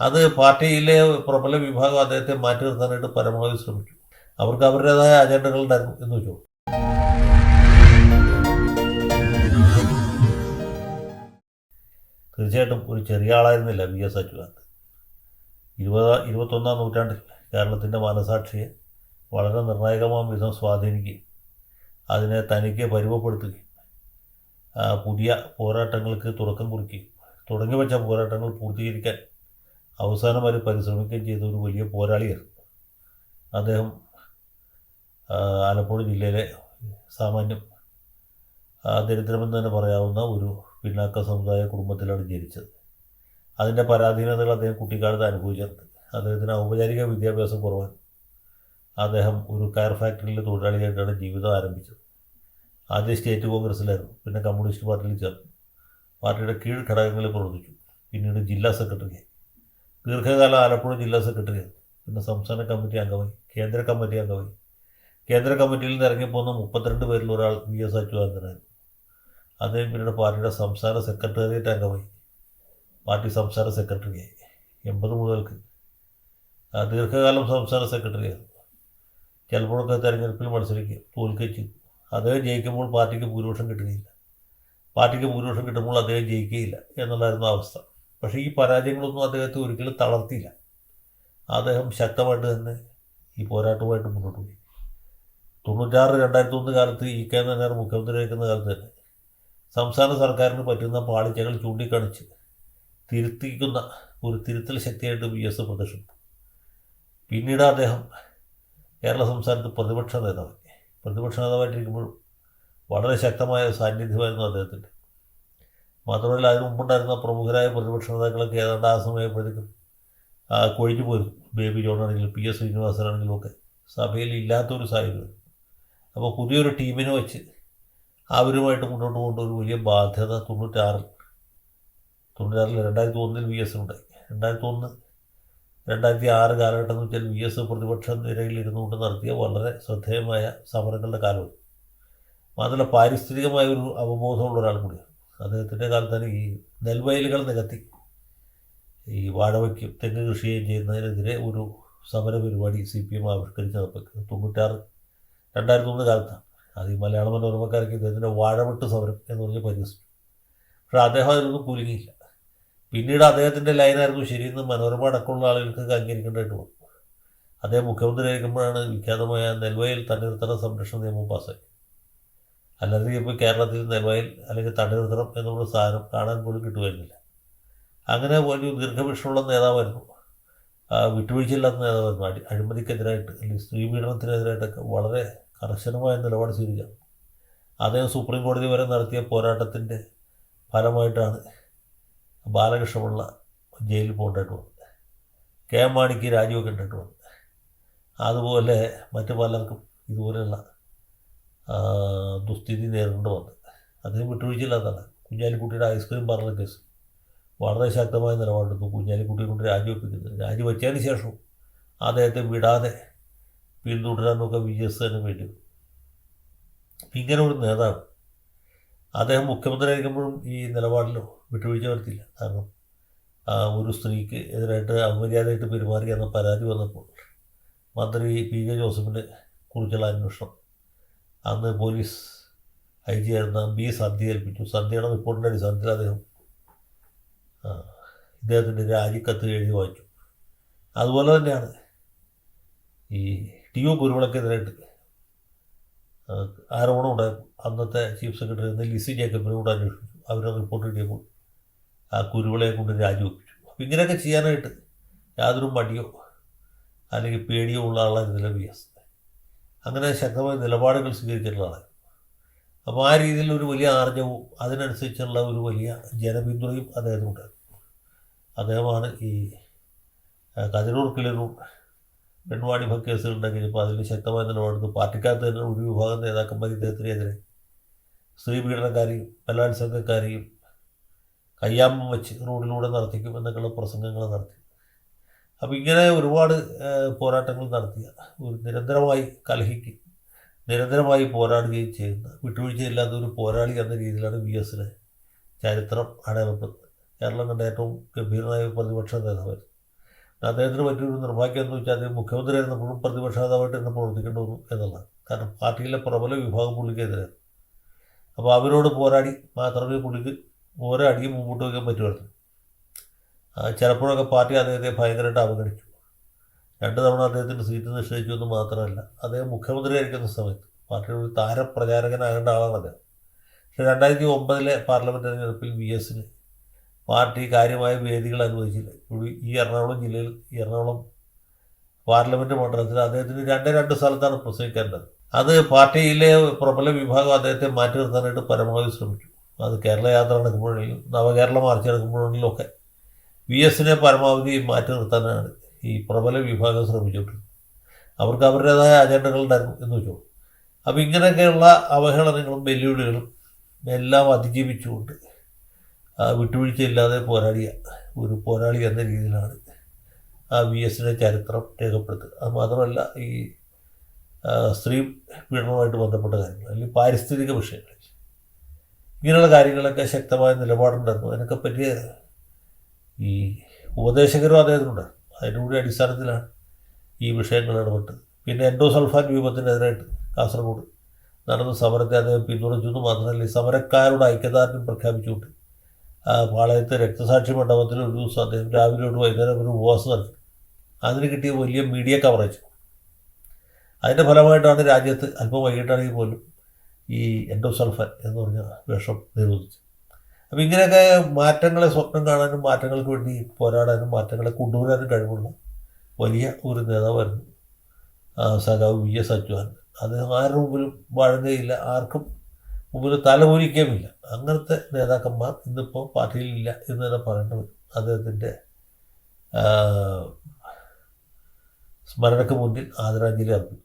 അത് പാർട്ടിയിലെ പ്രബല വിഭാഗം അദ്ദേഹത്തെ മാറ്റി നിർത്താനായിട്ട് പരമാവധി ശ്രമിച്ചു അവർക്ക് അവരുടേതായ അജണ്ടകൾ ഉണ്ടായിരുന്നു എന്ന് വെച്ചു. തീർച്ചയായിട്ടും ഒരു ചെറിയ ആളായിരുന്നില്ല വി എസ് അച്യുതാനന്ദൻ. ഇരുപത് ഇരുപത്തൊന്നാം നൂറ്റാണ്ടിൽ കേരളത്തിന്റെ മനസാക്ഷിയെ വളരെ നിർണായകമായ വിധം സ്വാധീനിക്കുകയും അതിനെ തനിക്ക് പരുവപ്പെടുത്തുകയും പുതിയ പോരാട്ടങ്ങൾക്ക് തുടക്കം കുറിക്കുകയും തുടങ്ങി വെച്ച പോരാട്ടങ്ങൾ പൂർത്തീകരിക്കാൻ അവസാനം അവർ പരിശ്രമിക്കുകയും ചെയ്ത ഒരു വലിയ പോരാളിയായിരുന്നു. അദ്ദേഹം ആലപ്പുഴ ജില്ലയിലെ സാമാന്യം ദരിദ്രമെന്ന് തന്നെ പറയാവുന്ന ഒരു പിന്നാക്ക സമുദായ കുടുംബത്തിലാണ് ജനിച്ചത്. അതിന്റെ പരാധീനതകൾ അദ്ദേഹം കുട്ടിക്കാലത്ത് അനുഭവിച്ചത് അദ്ദേഹത്തിന് ഔപചാരിക വിദ്യാഭ്യാസം കുറവാണ്. അദ്ദേഹം ഒരു കയർ ഫാക്ടറിയിലെ തൊഴിലാളിയായിട്ടാണ് ജീവിതം ആരംഭിച്ചത്. ആദ്യം സ്റ്റേറ്റ് കോൺഗ്രസ്സിലായിരുന്നു പിന്നെ കമ്മ്യൂണിസ്റ്റ് പാർട്ടിയിൽ ചേർന്നു. പാർട്ടിയുടെ കീഴ് ഘടകങ്ങളിൽ പ്രവർത്തിച്ചു. പിന്നീട് ജില്ലാ സെക്രട്ടറിയായി. ദീർഘകാലം ആലപ്പുഴ ജില്ലാ സെക്രട്ടറി പിന്നെ സംസ്ഥാന കമ്മിറ്റി അംഗമായി കേന്ദ്ര കമ്മിറ്റി അംഗമായി. കേന്ദ്ര കമ്മിറ്റിയിൽ നിന്ന് ഇറങ്ങിപ്പോന്ന മുപ്പത്തിരണ്ട് പേരിൽ ഒരാൾ വി എസ് അച്യുതാനന്ദനായിരുന്നു. അദ്ദേഹം പിന്നീട് പാർട്ടിയുടെ സംസ്ഥാന സെക്രട്ടേറിയറ്റ് അംഗമായി പാർട്ടി സംസ്ഥാന സെക്രട്ടറിയായി. എൺപത് മുതൽക്ക്. ദീർഘകാലം സംസ്ഥാന സെക്രട്ടറിയായിരുന്നു. ചിലപ്പോഴൊക്കെ തെരഞ്ഞെടുപ്പിൽ മത്സരിക്കുക തോൽക്കിച്ചു. അദ്ദേഹം ജയിക്കുമ്പോൾ പാർട്ടിക്ക് ഭൂരിപക്ഷം കിട്ടുകയില്ല. പാർട്ടിക്ക് ഭൂരിപക്ഷം കിട്ടുമ്പോൾ അദ്ദേഹം ജയിക്കുകയില്ല എന്നുള്ളതായിരുന്നു അവസ്ഥ. പക്ഷേ ഈ പരാജയങ്ങളൊന്നും അദ്ദേഹത്തെ ഒരിക്കലും തളർത്തിയില്ല. അദ്ദേഹം ശക്തമായിട്ട് തന്നെ ഈ പോരാട്ടവുമായിട്ട് മുന്നോട്ട് പോയി. തൊണ്ണൂറ്റാറ് രണ്ടായിരത്തി ഒന്ന് കാലത്ത് ഇ കെ നായർ വയ്ക്കുന്ന കാലത്ത് തന്നെ സംസ്ഥാന സർക്കാരിന് പറ്റുന്ന പാളിച്ചകൾ ചൂണ്ടിക്കാണിച്ച് തിരുത്തിക്കുന്ന ഒരു തിരുത്തൽ ശക്തിയായിട്ട് വി എസ് പ്രദർശിപ്പിച്ചു. പിന്നീട് അദ്ദേഹം കേരള സംസ്ഥാനത്ത് പ്രതിപക്ഷ നേതാവായി. പ്രതിപക്ഷ നേതാവായിട്ടിരിക്കുമ്പോഴും വളരെ ശക്തമായ സാന്നിധ്യമായിരുന്നു അദ്ദേഹത്തിന്റെ. മാത്രമല്ല അതിനു മുമ്പുണ്ടായിരുന്ന പ്രമുഖരായ പ്രതിപക്ഷ നേതാക്കളൊക്കെ ഏതാണ്ട് ആ സമയപ്പോഴേക്കും കൊഴിഞ്ഞു പോരും. ബേബി ജോൺ ആണെങ്കിലും പി എസ് ശ്രീനിവാസനാണെങ്കിലും ഒക്കെ. സഭയിൽ ഇല്ലാത്തൊരു സാഹചര്യം. അപ്പോൾ പുതിയൊരു ടീമിനെ വെച്ച് അവരുമായിട്ട് മുന്നോട്ട് കൊണ്ടൊരു വലിയ ബാധ്യത തൊണ്ണൂറ്റാറിൽ തൊണ്ണൂറ്റാറിൽ രണ്ടായിരത്തി ഒന്നിൽ വി എസ് ഉണ്ടായി. രണ്ടായിരത്തി ഒന്ന് രണ്ടായിരത്തി ആറ് കാലഘട്ടം എന്ന് വെച്ചാൽ വി എസ് പ്രതിപക്ഷ നിരയിൽ ഇരുന്നുകൊണ്ട് നടത്തിയ വളരെ ശ്രദ്ധേയമായ സമരങ്ങളുടെ കാലവും മാത്രമല്ല പാരിസ്ഥിതികമായ ഒരു അവബോധമുള്ള ഒരാൾ കൂടിയാണ്. അദ്ദേഹത്തിന്റെ തന്നെ ഈ നെൽവയലുകൾ നികത്തി. ഈ വാഴവയ്ക്കും തെങ്ങ് കൃഷിയും ചെയ്യുന്നതിനെതിരെ ഒരു സമര പരിപാടി സി പി എം ആവിഷ്കരിച്ച് നടപ്പിക്കുന്നത് തൊണ്ണൂറ്റാറ് രണ്ടായിരത്തി ഒന്ന് കാലത്താണ്. അത് ഈ മലയാള മനോരമക്കാർക്ക് ഇദ്ദേഹത്തിന്റെ വാഴവെട്ട് സമരം എന്ന് പറഞ്ഞ് പരിഹസിച്ചു. പക്ഷേ അദ്ദേഹം അതിനൊന്നും കുലുങ്ങിയില്ല. പിന്നീട് അദ്ദേഹത്തിന്റെ ലൈനായിരുന്നു ശരിയെന്ന് മനോരമ അടക്കമുള്ള ആളുകൾക്ക് അംഗീകരിക്കേണ്ടതായിട്ട് വന്നു. അദ്ദേഹം മുഖ്യമന്ത്രി ആയിരിക്കുമ്പോഴാണ് വിഖ്യാതമായ നെൽവയൽ തണ്ണീർത്തട സംരക്ഷണ നിയമം പാസ്സായി അല്ലാതെ ഇപ്പോൾ കേരളത്തിൽ നെൽവയൽ അല്ലെങ്കിൽ തണ്ണീർത്തടം എന്നുള്ള സാധനം കാണാൻ പോലും കിട്ടുമായിരുന്നില്ല. അങ്ങനെ വലിയ ദീർഘവീക്ഷണമുള്ള നേതാവായിരുന്നു. വിട്ടുവീഴ്ചയില്ലാത്ത നേതാവായിരുന്നു. അടി അഴിമതിക്കെതിരായിട്ട് അല്ലെങ്കിൽ സ്ത്രീ പീഡനത്തിനെതിരായിട്ടൊക്കെ വളരെ കർശനമായ നിലപാട് സ്വീകരിക്കാം. അദ്ദേഹം സുപ്രീം കോടതി വരെ നടത്തിയ പോരാട്ടത്തിന്റെ ഫലമായിട്ടാണ് ബാലകൃഷ്ണപിള്ള ജയിലിൽ പോകേണ്ടതായിട്ട് വന്നത്. കെ എം മാണിക്ക് രാജിവെക്കേണ്ടതായിട്ട് വന്നത്. അതുപോലെ മറ്റു പലർക്കും ഇതുപോലെയുള്ള ദുസ്ഥിതി നേരിടേണ്ടി വന്നത്. അദ്ദേഹം വിട്ടുവീഴ്ചയില്ലാത്തതാണ് കുഞ്ഞാലിക്കുട്ടിയുടെ ഐസ്ക്രീം പാർലർ കേസ്. വളരെ ശക്തമായ നിലപാടെടുത്തു കുഞ്ഞാലിക്കുട്ടിയെ കൊണ്ട് രാജിവെപ്പിക്കുന്നത്. രാജിവെച്ചതിന് ശേഷവും അദ്ദേഹത്തെ വിടാതെ പിന്തുടരാനൊക്കെ വി. എസ്. തന്നെ വേണ്ടി ഇങ്ങനെ ഒരു നേതാവ് അദ്ദേഹം മുഖ്യമന്ത്രി ആയിരിക്കുമ്പോഴും ഈ നിലപാടിലോ വിട്ടുവീഴ്ച വരുത്തില്ല കാരണം ഒരു സ്ത്രീക്ക് എതിരായിട്ട് അമര്യാദയായിട്ട് പെരുമാറി എന്ന പരാതി വന്നപ്പോൾ മന്ത്രി പി. ജെ ജോസഫിനെ കുറിച്ചുള്ള അന്വേഷണം അന്ന് പോലീസ് ഐ ജി ആയിരുന്ന ബി സന്ധ്യ ഏൽപ്പിച്ചു. സന്ധ്യയുടെ റിപ്പോർട്ടിന്റെ അടിസ്ഥാനത്തിൽ അദ്ദേഹം ഇദ്ദേഹത്തിന്റെ രാജിക്കത്ത് എഴുതി വായിച്ചു. അതുപോലെ തന്നെയാണ് ഈ ടി ഒ കുരുവിളക്കെതിരായിട്ട് ആരോപണം ഉണ്ടായപ്പോൾ അന്നത്തെ ചീഫ് സെക്രട്ടറി എന്ന ലിസി ജേക്കബിനെ കൂടെ അന്വേഷിച്ചു. അവരെ റിപ്പോർട്ട് കിട്ടിയപ്പോൾ ആ കുരുവിളയെ കൊണ്ട് രാജിവെപ്പിച്ചു. അപ്പം ഇങ്ങനെയൊക്കെ ചെയ്യാനായിട്ട് യാതൊരു മടിയോ അല്ലെങ്കിൽ പേടിയോ ഉള്ള ആളായിരുന്നില്ല വി എസ്. അങ്ങനെ ശക്തമായ നിലപാടുകൾ സ്വീകരിച്ചിട്ടുള്ള ആളായിരുന്നു. അപ്പോൾ ആ രീതിയിൽ ഒരു വലിയ ആർജവും അതിനനുസരിച്ചുള്ള ഒരു വലിയ ജനപിന്തുണയും അദ്ദേഹത്തിനുണ്ടായിരുന്നു അദ്ദേഹമാണ് ഈ കതിരൂർ കിളിരൂർ പെൺവാണിഭ കേസുകളുണ്ടെങ്കിൽ ഇപ്പോൾ അതിൽ ശക്തമായ നിലപാടുന്നു പാർട്ടിക്കകത്ത് തന്നെ ഒരു വിഭാഗം നേതാക്കന്മാർ ഇദ്ദേഹത്തിനെതിരെ സ്ത്രീ പീഡനക്കാരെയും ബലാത്സംഗക്കാരെയും കയ്യാമ്പം വെച്ച് റോഡിലൂടെ നടത്തിക്കും എന്നൊക്കെയുള്ള പ്രസംഗങ്ങൾ നടത്തി. അപ്പോൾ ഇങ്ങനെ ഒരുപാട് പോരാട്ടങ്ങൾ നടത്തിയ ഒരു നിരന്തരമായി കലഹിക്ക് നിരന്തരമായി പോരാടുകയും ചെയ്യുന്ന. വിട്ടുവീഴ്ചയില്ലാത്ത ഒരു പോരാളി എന്ന രീതിയിലാണ് വി എസിനെ ചരിത്രം അടയാളപ്പെടുന്നത് കേരളം കണ്ട ഏറ്റവും ഗംഭീരനായ പ്രതിപക്ഷ നേതാവായിരുന്നു അദ്ദേഹത്തിന് പറ്റിയൊരു നിർഭാഗ്യം എന്ന് വെച്ചാൽ അദ്ദേഹം മുഖ്യമന്ത്രി ആയിരുന്നപ്പോഴും പ്രതിപക്ഷ നേതാവായിട്ട് തന്നെ പ്രവർത്തിക്കേണ്ടി വന്നു എന്നുള്ളതാണ്. കാരണം പാർട്ടിയിലെ പ്രബല വിഭാഗം പുള്ളിക്കെതിരെ. അപ്പോൾ അവരോട് പോരാടി മാത്രമേ പുള്ളിക്ക് ഓരോ അടിയും മുമ്പോട്ട് വയ്ക്കാൻ പറ്റുമായിരുന്നു ചിലപ്പോഴൊക്കെ പാർട്ടി അദ്ദേഹത്തെ ഭയങ്കരമായിട്ട് അവഗണിച്ചു. രണ്ട് തവണ അദ്ദേഹത്തിന്റെ സീറ്റ് നിഷേധിച്ചു എന്ന് മാത്രമല്ല അദ്ദേഹം മുഖ്യമന്ത്രിയായിരിക്കുന്ന സമയത്ത് പാർട്ടിയുടെ ഒരു താരപ്രചാരകനാകേണ്ട ആളാണ് അദ്ദേഹം. പക്ഷേ രണ്ടായിരത്തി ഒമ്പതിലെ പാർലമെന്റ് തെരഞ്ഞെടുപ്പിൽ വി എസിന് പാർട്ടി കാര്യമായ വേദികൾ അനുവദിച്ചില്ല. ഇപ്പോൾ ഈ എറണാകുളം ജില്ലയിൽ ഈ എറണാകുളം പാർലമെന്റ് മണ്ഡലത്തിൽ അദ്ദേഹത്തിന് രണ്ടേ രണ്ട് സ്ഥലത്താണ് പ്രസംഗിക്കേണ്ടത്. അത് പാർട്ടിയിലെ പ്രബല വിഭാഗം അദ്ദേഹത്തെ മാറ്റി നിർത്താനായിട്ട് പരമാവധി ശ്രമിച്ചു അത് കേരള യാത്ര നടക്കുമ്പോഴെങ്കിലും നവകേരള മാർച്ച് നടക്കുമ്പോഴെങ്കിലും ഒക്കെ വി എസിനെ പരമാവധി മാറ്റി നിർത്താനാണ് ഈ പ്രബല വിഭാഗം ശ്രമിച്ചിട്ട്. അവർക്ക് അവരുടേതായ അജണ്ടകൾ ഉണ്ടായിരുന്നു എന്ന് വെച്ചു. അപ്പോൾ ഇങ്ങനെയൊക്കെയുള്ള അവഹേളനങ്ങളും വെല്ലുവിളികളും എല്ലാം അതിജീവിച്ചുകൊണ്ട് വിട്ടുവീഴ്ചയില്ലാതെ പോരാടിയ ഒരു പോരാളി എന്ന രീതിയിലാണ് ആ വി എസിന്റെ ചരിത്രം രേഖപ്പെടുത്തുക. അത് മാത്രമല്ല ഈ സ്ത്രീ പീഡനവുമായിട്ട് ബന്ധപ്പെട്ട കാര്യങ്ങൾ അല്ലെങ്കിൽ പാരിസ്ഥിതിക വിഷയങ്ങൾ. ഇങ്ങനെയുള്ള കാര്യങ്ങളൊക്കെ ശക്തമായ നിലപാടുണ്ടായിരുന്നു. അതിനൊക്കെ പറ്റിയ ഈ ഉപദേശകരും അദ്ദേഹത്തിനുണ്ടായിരുന്നു. അതിന്റെ കൂടി അടിസ്ഥാനത്തിലാണ് ഈ വിഷയങ്ങൾ ഇടപെട്ടത് പിന്നെ എൻഡോസൾഫാൻ രൂപത്തിനെതിരായിട്ട് കാസർഗോഡ് നടന്ന സമരത്തെ അദ്ദേഹം പിന്തുണച്ചു എന്ന് മാത്രമല്ല സമരക്കാരുടെ ഐക്യദാർഢ്യം പ്രഖ്യാപിച്ചുകൊണ്ട് പാളയത്തെ രക്തസാക്ഷി മണ്ഡപത്തിൽ ഒരു ദിവസം അദ്ദേഹം രാവിലെ ഒരു വൈകുന്നേരം ഒരു ഉപവാസം നടത്തി. അതിന് കിട്ടിയ വലിയ മീഡിയ കവറേജ്. അതിന്റെ ഫലമായിട്ടാണ് രാജ്യത്ത് അല്പം വൈകിട്ടാണെങ്കിൽ പോലും ഈ എൻഡോസൾഫാൻ എന്ന് പറഞ്ഞ വിഷം നിരോധിച്ചത്. അപ്പോൾ ഇങ്ങനെയൊക്കെ മാറ്റങ്ങളെ സ്വപ്നം കാണാനും മാറ്റങ്ങൾക്ക് വേണ്ടി പോരാടാനും മാറ്റങ്ങളെ കൊണ്ടുവരാനും കഴിവുള്ള വലിയ ഒരു നേതാവായിരുന്നു സഖാവ് വി എസ് അച്യുതാനന്ദൻ അദ്ദേഹം ആരുടെ മുമ്പിലും വഴങ്ങുകയില്ല ആർക്കും മുമ്പിൽ തലകുനിക്കുകയുമില്ല അങ്ങനത്തെ നേതാക്കന്മാർ ഇന്നിപ്പോൾ പാർട്ടിയിലില്ല എന്ന് തന്നെ പറയേണ്ടി വരും. അദ്ദേഹത്തിന്റെ സ്മരണയ്ക്ക് മുന്നിൽ ആദരാഞ്ജലി അർപ്പിക്കും